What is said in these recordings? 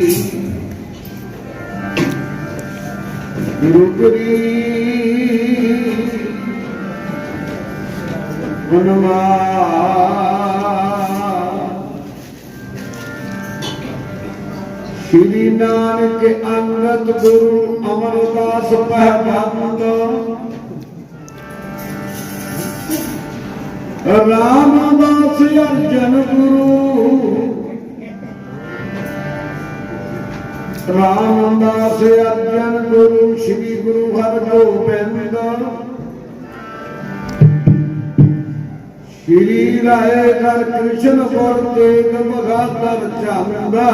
ਵਾਹਿਗੁਰੂ ਜੀ ਗੁਰੂ ਗਰੀ ਗੁਣਵਾ ਸ਼੍ਰੀ ਨਾਨਕ ਅੰਗਦ ਗੁਰੂ ਅਮਰਦਾਸ ਪਹਿਬੰਦ ਰਾਮਦਾਸ ਅਰਜਨ ਗੁਰੂ, ਸ਼੍ਰੀ ਗੁਰੂ ਹਰਗੋਬਿੰਦ। ਸ਼੍ਰੀ ਰਾਏ ਕਰ ਕ੍ਰਿਸ਼ਨ ਗੁਰ ਤੇਗ ਬਹਾਦਰ ਚੰਦਾ।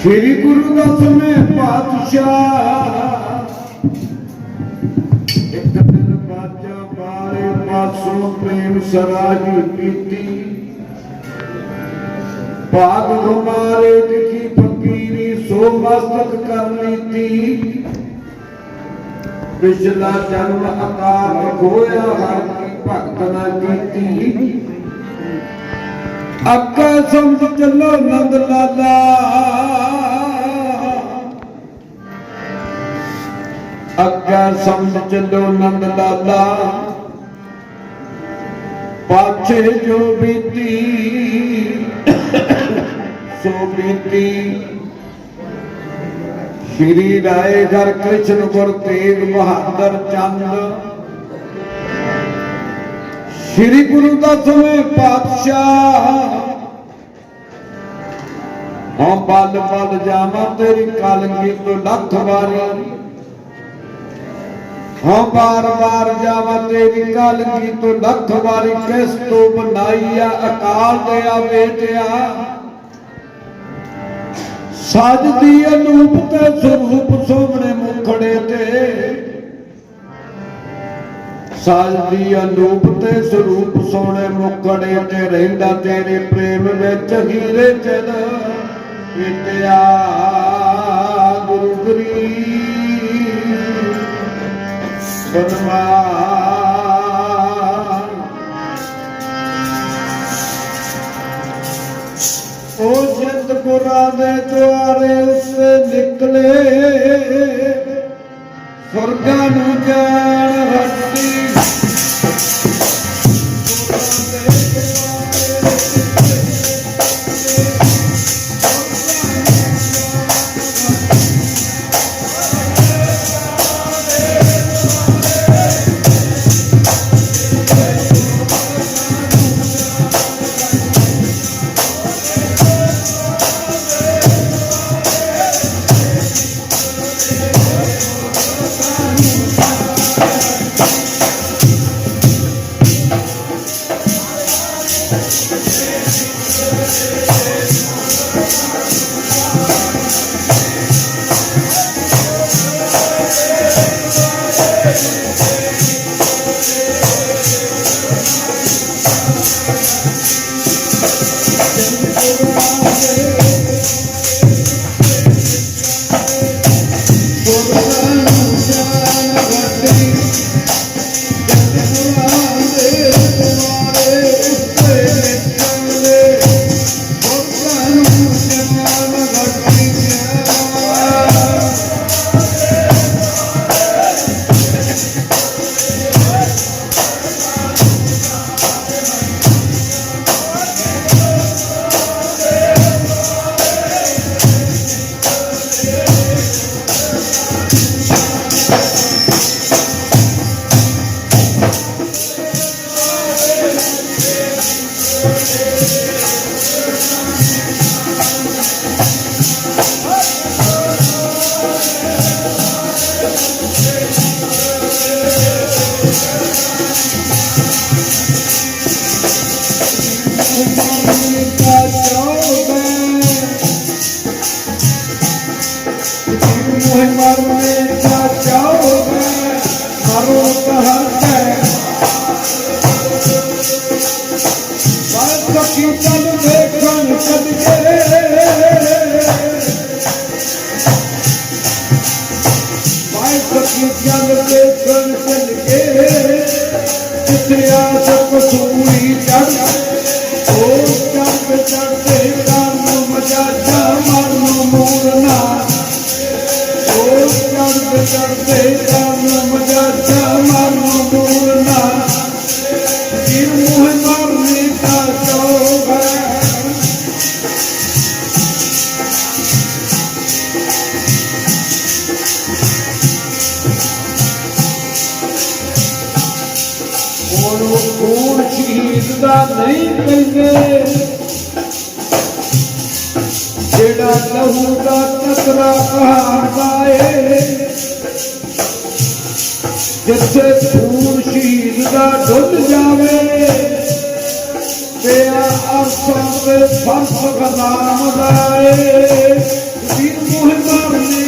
ਸ਼੍ਰੀ ਗੁਰੂ ਦਸਵੇਂ ਪਾਤਸ਼ਾਹ। ਇੱਕ ਦਿਨ ਬਾਜਾ ਬਾਰੇ ਪਾਸੋਂ ਪ੍ਰੇਮ ਸਰਾਜੀ ਕੀਤੀ। ਭਾਗ ਹਮਾਰੇ ਲਿਖੀ ਫਕੀਰੀ ਸੋ ਮਸਤਕ ਕਰ ਲੀਤੀ। ਪਿਛਲਾ ਜਨਮ ਅਕਾਲ ਖੋਇਆ ਹਰ ਕੀ ਭਗਤ ਨਾ ਕੀਤੀ। ਅੱਕਾ ਸਮਝ ਚੱਲੋ ਨੰਦ ਲਾਲਾ। ਅੱਗਾ ਸਮਝ ਚੱਲੋ ਨੰਦ ਲਾਲਾ। ਪਾਛੇ ਜੋ ਬੀਤੀ ਸੋ ਬੀਤੀ ਸ਼੍ਰੀ ਰਾਏ ਘਰ ਕ੍ਰਿਸ਼ਨ ਗੁਰ ਤੇਗ ਬਹਾਦਰ ਚੰਦ, ਸ਼੍ਰੀ ਗੁਰੂ ਦਸਵੇਂ ਪਾਤਸ਼ਾਹ। ਹਾਂ, ਬਲ ਬਲ ਜਾਵਾਂ ਤੇਰੀ ਕਲਗੀ ਤੋਂ ਲੱਖ ਵਾਰੀ। ਹਾਂ ਬਾਰ ਬਾਰ ਜਾਵਾਂ ਤੇਰੀ ਕਲਗੀ ਤੋਂ ਲੱਖ ਵਾਰੀ। ਕਿਸ ਤੋਂ ਬਣਾਈ ਆ ਅਕਾਲ ਦੇ ਆ ਬੇਟਿਆ? ਸਾਜਦੀ ਅਨੂਪ ਤੇ ਸਰੂਪ ਸੋਹਣੇ ਮੁਖੜੇ ਤੇ। ਸਜਦੀ ਅਨੂਪ ਤੇ ਸਰੂਪ ਸੋਹਣੇ ਮੁਖੜੇ ਤੇ ਰਹਿੰਦਾ ਤੇਰੇ ਪ੍ਰੇਮ ਵਿੱਚ ਹੀਰੇ ਚਲ ਪਿਟਿਆ ਗੁਰੂ ਗਰੀ ਬਨਵਾਨ ਉਹ ਜਿੰਦ ਦੇ ਦੁਆਰੇ ਉਸੇ ਨਿਕਲੇ ਸੁਰਗਾਂ ਨੂੰ ਜਾਣ ਹੱਟੀ Church. ਉਹਨੂੰ ਸ਼ਹੀਦ ਦਾ ਨਹੀਂ ਕਹਿੰਦੇ ਜਿਹੜਾ ਲਹੂ ਦਾ ਕਤਰਾ ਕਹਾਂਦਾ ਏ, ਜਿੱਥੇ ਖੂਨ ਸ਼ਹੀਦ ਦਾ ਡੁੱਲ ਜਾਵੇ ਤੇਰਾ ਅਰਸਾਂ ਦੇ ਫਰਸ ਗਦਾਮ ਦਾ ਏ। ਵੀਰ ਮੁਹੰਮਦ ਨੇ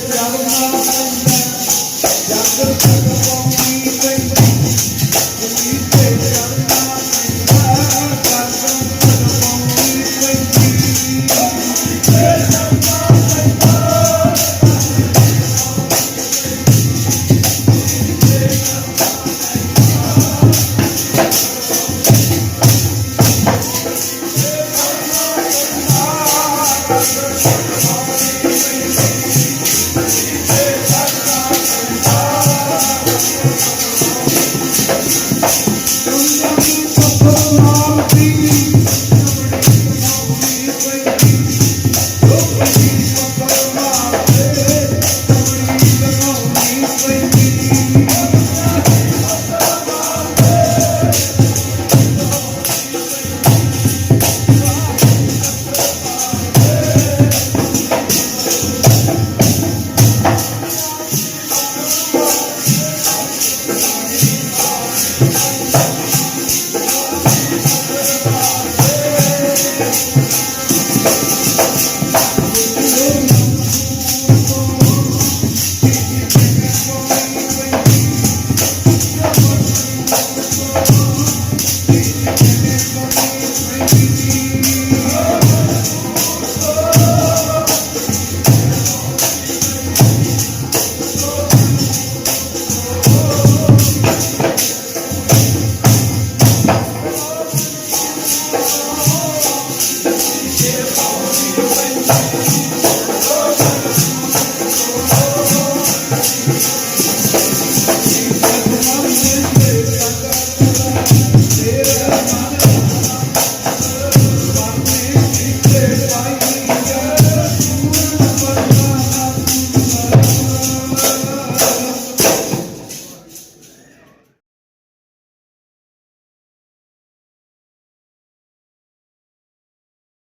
I'm not giving Raghunath